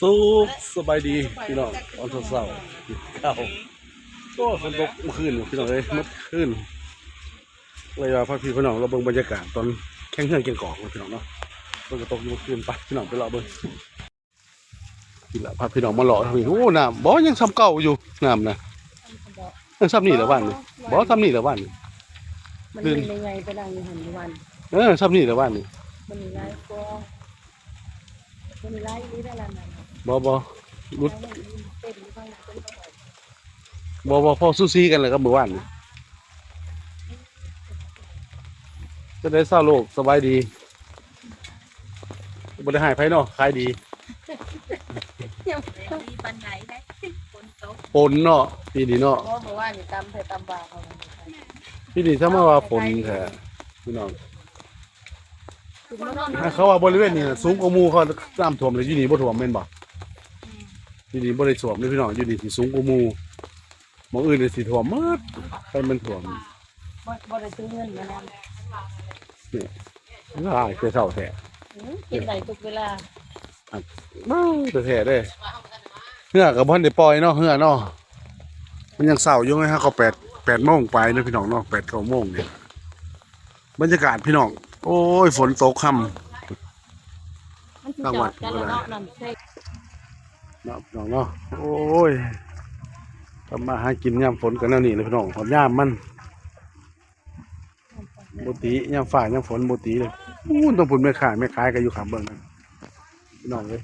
สุขสบายดีพี่น้องตอนเช้าๆเข้าก็ฝนตกเมื่อคืนพี่น้องเอ้ยเมื่อคืนเลยว่าพาพี่พี่น้องเราเบิ่งบรรยากาศตอนแข่งเฮือนเกียงกอกพี่น้องเนาะฝนก็ตกอยู่เมื่อคืนไปพี่น้องไปรอเบิ่งพี่ละพาพี่น้องมาหล่อทางนี้โอ้น้ำบ่ยังซ้ำเก่าอยู่น้ำนะยังซ้ำนี่เหรอบ้านนี่บ่ซ้ำนี่เหรอบ้านนี่มันลื่เป็นนยังไงไปดังอยู่หันอยู่วันเออซ้ำนี่เหรอบ้านนี่มันมีไล่ก็มันมีไล่นี้ได้ละนั่น บ่บ่รุดไล่มันเต้นอยู่ข้างหน้าเป็นข้างหลังบ่บ่พอซูซีกันเลยครับเมื่อวานนี่จะได้เศร้าโลกสบายดีบ่ได้หายไผเนาะขายดีมีปันไหนได้ฝนตกฝนเนาะปีนี้เนาะเพราะเมื่อวานนี่ตำใส่ตำบาเขาปีนี้ถ้ามาว่าฝนแท้พี่น้องถึงมันนอนถ้าเขาว่าบริเวณนี้น่ะสูงกว่าหมู่เขาน้ำท่วมเลยอยู่นี่บ่ท่วมแม่นบ่ อยู่นี่บ่ได้ท่วมเลยพี่น้องอยู่นี่สิสูงกว่าหมู่หม้องอื่นนี่สิท่วมหมดไปมันท่วมบ่บ่ได้ซื้อเงินมานำหลายเท่าแท้กินได้ทุกเวลาเมาแท้ๆเด้เหือก็บ่ทันได้ปล่อยเนาะเหือเนาะมันยังเศร้าอยู่ไงฮะเขา8 8โมงไปเนาะพี่น้องเนาะ8 9โมงเนี่ยบรรยากาศพี่น้องโอ้ยฝนตกค่ำ มันสิจังจหวัอดดกันแล้วเนาะน้ำเซ็กเนะพี่น้องเนาะโอ้ยทำมาหากินยามฝนกันแล้วนี่เลยพี่น้องฝนยามมันโมติยามฝ่ายยามฝนโมติเลยอู้ต้องผุนไม่ขายไม่ขายกันอยู่ขามเบิ่งนั่นพี่น้องเลย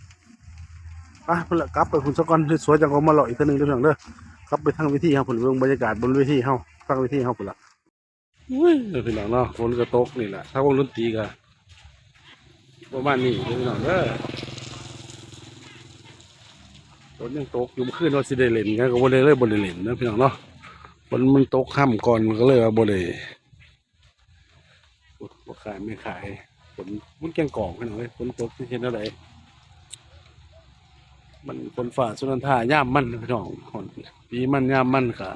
อะเพิ่นกลับไปคุณสกอนสวยจังก็มาหล่ออีกทีนึงเด้อพี่น้องเด้อกลับไปทางวิธีเฮาผุนเบิ่งบรรยากาศบนเวทีเฮาฟังเวทีเฮาพุ่นละอุ้ยเด้อพี่น้องเนาะฝนก็ตกนี่แหละถ้าวงดนตรีก็ประมาณนี้เด้อพี่น้องเด้อ ฝนยังตกอยู่มื่อคืนว่าสิได้เล่นกันก็บ่ได้เลยบ่ได้เล่นนะพี่น้องเนาะฝนมันตกค่ำก่อนก็เลยว่าบ่ได้บ่ขายไม่ขายฝนมันแกงกองพี่น้องเอ้ยฝนตกที่เห็นอะไรมันฝนฝ่าสุนันทาย่ามมันนพี่น้องฝนปีมันย่ามมันก็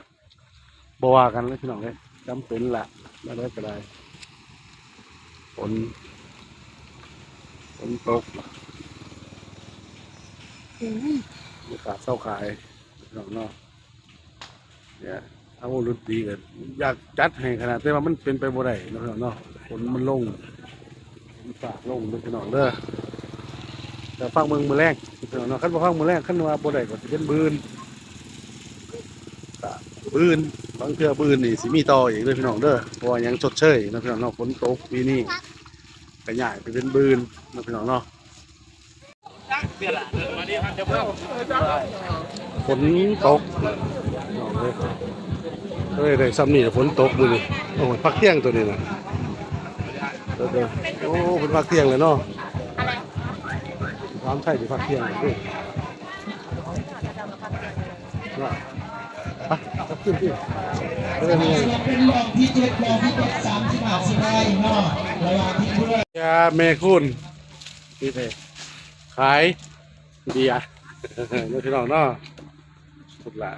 บ่ว่ากันเลยพี่น้องเอ้ยจำเป็นละไมาได้ก็ได้ฝนฝนตก มีขาเศร้าขายน้องเนาะเนี่ยเอาว่ารุ่นดีกันอยากจัดให้ขนาดแต่ว่ามันเป็นไปบ่ได้นาะพี่น้องเนาะคนมันลงมันฝากลงเด้อพี่น้องเด้อแต่ฟังเมืองมือแรกน้องเนาะคันบ่ฟังมือแรกคันว่าบ่ได้ก็สิเป็นบืนบืนบางเทื่อบืนนี่สิมีต่ออีกเด้อพี่น้องเด้อเพราะว่ายังชดเชยนะพี่น้องเนาะฝนตกปีนี้ก็ย้ายไปเป็นบืนนะพี่น้องเนาะ ฝนตกเฮ้ยได้ซ้ำนี่ฝนตกมือนี่โอ้ยพักเที่ยงตัวนี้นะโอ้เป็นพักเที่ยงเลยเนาะความใช่ที่พักเที่ยงเลยนะไปขึ้นพี่เรื่องนี้เป็นรองที่เจ็ดรองที่เจ็ดสามสิบห้าสิบห้าเนาะระหว่างที่ผู้ยาเมคุณนี่เถขาย เบียร์นี่พี่น้องเนาะสุดละ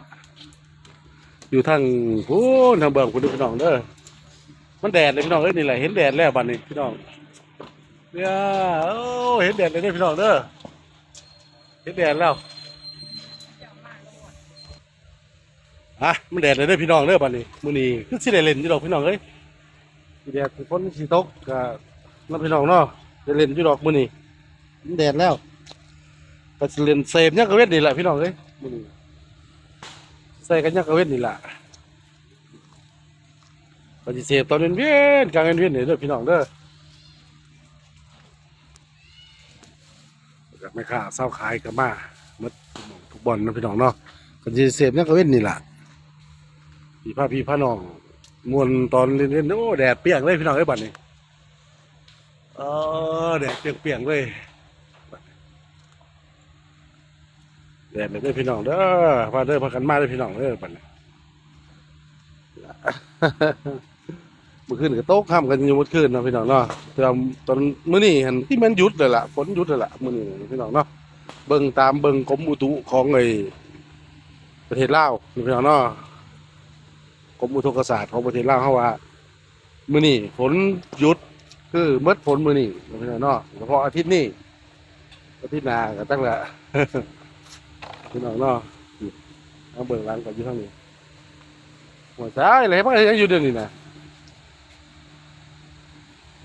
อยู่ทางพูนทางเบิ่งคุณดูพี่น้องเด้อมันแดดเลยพี่น้องเอ้ยนี่แหละเห็นแดดแล้วบัดนี้พี่น้องเนี่ยโอ้เห็นแดดเลยเนี่ยพี่น้องเด้อเห็นแดดแล้วฮะมันแดดเลยเด้อพี่น้องเด้อบัดนี้มื้อนี้คือสิได้เล่นอยู่ดอกพี่น้องเอ้ยแดดฝนสิตกก็น้องพี่น้องเนาะได้เล่นอยู่ดอกมื้อนี้มันแดดแล้ว ก็สิเล่นเซฟยังกระเวทนี่แหละพี่น้องเอ้ยมื้อนี้ใส่กันยังกระเวทนี่แหละก็สิเซฟตอนเวียนๆกลางเวียนๆนี่เด้อพี่น้องเด้อจากไม่ค่าเศร้าขายกับมาหมดทุกบอลนะพี่น้องเนาะก็จะเสพนักระเว้นนี่แหละพี่พาพี่พาน้องมวนตอนเล่นๆโอ้แดดเปียกเลยพี่น้องไอ้ยบัดนี้เออแดดเปรียกเลย แดดเลยเด้อพี่น้องเด้อพาเด้อพากันมาเด้อพี่น้องเด้อบัดนี้เมื่อคืนก็โต๊ะข้ามกันอยู่เมื่อคืนเนาะพี่น้องเนาะแต่ว่าตอนมื้อนี้เห็นที่มันหยุดเลยล่ะฝนหยุดเลยล่ะมื้อนี้พี่น้องเนาะเบิ่งตามเบิ่งกรมอุตุของไอ้ประเทศลาวนี่พี่น้องเนาะกรมอุตุศาสตร์ของประเทศลาวเขาว่ามื้อนี้ฝนหยุดคือเมื่อฝนมื้อนี้พี่น้องเนาะเฉพาะอาทิตย์นี้อาที่นาก็ตั้งละ พี่น้องเนาะเอาเบิ่งหลังก่อนอยู่ทางนี้หัวซ้ายเลยมันยังอยู่เดือนนี้นะ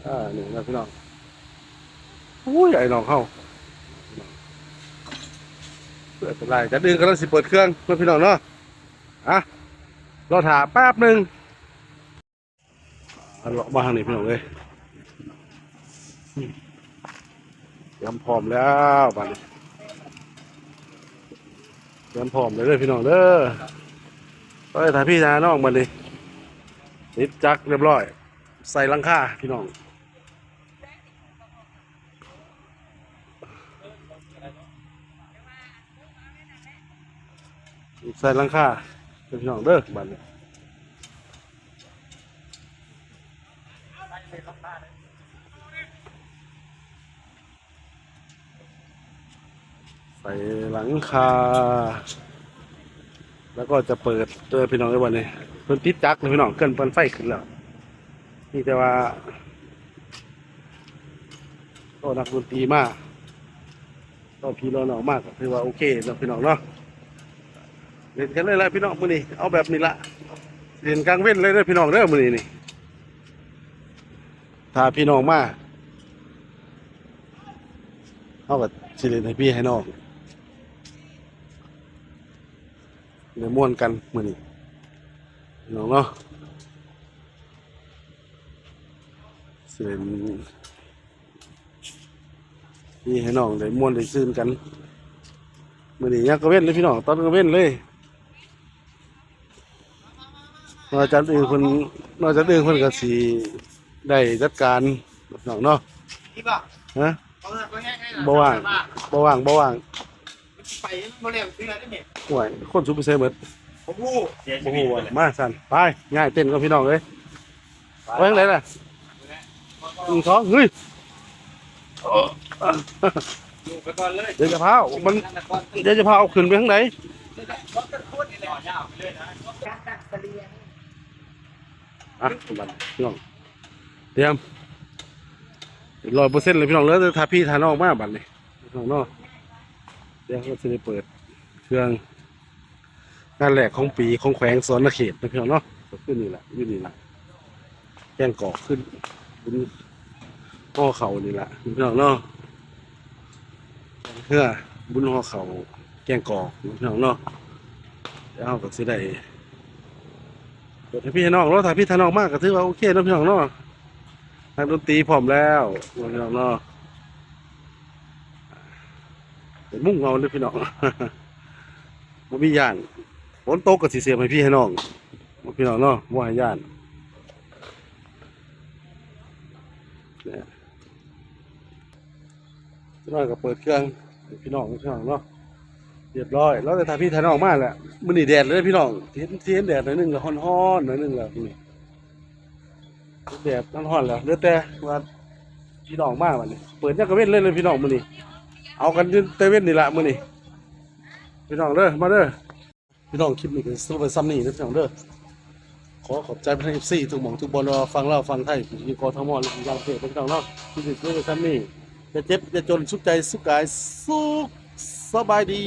อ่านี่นะพี่น้องอุ้ยไอ้น้องเข้าเปิดเป็นไรจะดึงกำลังสิเปิดเครื่องเพื่อพี่น้องเนาะอะรอถาแป๊บหนึ่งเอาเลาะมาทางนี้พี่น้องเลยยมพร้อมแล้วบัดนี้ ตรียมพร้อมเลยเด้อพี่น้องเด้อเอ้ยถ่ายพี่นาน้องมาเลยนิดจักรเรียบร้อย ใส่ลังค่าพี่น้องใส่ลังค่าพี่น้องเด้อบันนี้ ส่หลังคา แล้วก็จะเปิดเด้อพี่น้องในวันนี้เพิ่นติดจักเลยพี่น้องเกินเพิ่นไฟขึ้นแล้วนี่แต่ว่าก็นักดนตรีมากก็พี่น้องมากก็ถือว่าโอเคเนาะพี่น้องเนาะเล่นกันเลยละพี่น้องมื้อนี้เอาแบบนี้ละเล่นกลางเว้นเลยเด้อพี่น้องเด้อมื้อนี้นี่ถ้าพี่น้องมาเอากับสิเล่นให้พี่ให้น้อง เดี๋ยวม่วนกันมื้อนี้พี่น้องเนาะสิเล่นพี่ให้น้องได้ม่วนได้ซื่นกันมื้อนี้ยังกระเว้นเลยพี่น้องตอนกระเว้นเลยนอกจากอื่นคนนอกจากอื่นคนก็สีได้จัดการน้องเนาะที่ป่ะฮะเขาเก็ง่ายๆบ่ว่างบ่ว่างบ่ว่าง ไปโมเดลซื้ออะไรได้เนี่ยห่วยคนสุดไปเซหมดผมพูดเสียโอ้ชีโหวิตเลยมาสั่นไปง่ายเต้นกับพี่น้องเลยไปทางไหนล่ะหนึ่งสองเฮ้ยอยู่ไปก่อนเลยเดี๋ยวจะพามันนั่นนะก่อนเดี๋ยวจะพาเอาขึ้นไปข้างไหนรถกันโคตรนี่เลยยาวไปเลยนะการตัดเสลียงอะบัดพี่น้องเตรียมร้อยเปอร์เซ็นต์เลยพี่น้องเลยถ้าพี่ทานออกมาบัดนี้พี่น้องเนาะ เดี๋ยวเราจะได้เปิดเครื่องงานแรกของปีของแขวงสวนเขตนะพี่น้องเนาะขึ้นนี่แหละยู่นี่แหละแกงกอกขึ้นบนห่อเขานี่แหละพี่น้องเนาะเพื่อบุญห่อเขาแกงกอกพี่น้องเนาะเดี๋ยวเราก็สิได้เปิดให้พี่น้องเนาะถ้าพี่ทาน้องมากก็ถือว่าโอเคเนะพี่น้องเนาะนักดนตรีพร้อมแล้วพี่น้องเนาะ เป็นมุ่งเอาเลยพี่น้องบ่มีย่านฝนตกก็สิเสียให้พี่ให้น้องพี่น้องเนาะบ่ให้ย่านเนี่ยพี่น้องก็เปิดเครื่องพี่น้องพี่น้องเนาะเรียบร้อย แล้วแต่ถ้าพี่ทานน้องมากแหละมื้อนี้แดดเลยพี่น้องเห็นเห็นแดดหน่อยนึงก็ฮ้อนๆหน่อยหนึงแล้วนี่แดดร้อนๆแล้วเหลือแต่ว่าพี่น้องมากวันนี้เปิดจักระเว้นเลยเลยพี่น้องมื้อนี้ เอากันเตเว่นนี่ละมือนี่พี่น้องเด้อมาเด้อพี่น้องคลิปนี้ก็สรุปไปซ้ำนี่นะพี่น้องเด้อขอขอบใจพระเอฟซีทุกหม่องทุกบอลว่าฟังเล่าฟังไทยยิงกอทมหรืออยู่ยางเทพพี่น้องเนาะที่นี่คือซ้ำนี่จะเจ็บจะจนสุขใจสุขกายสุขสบายดี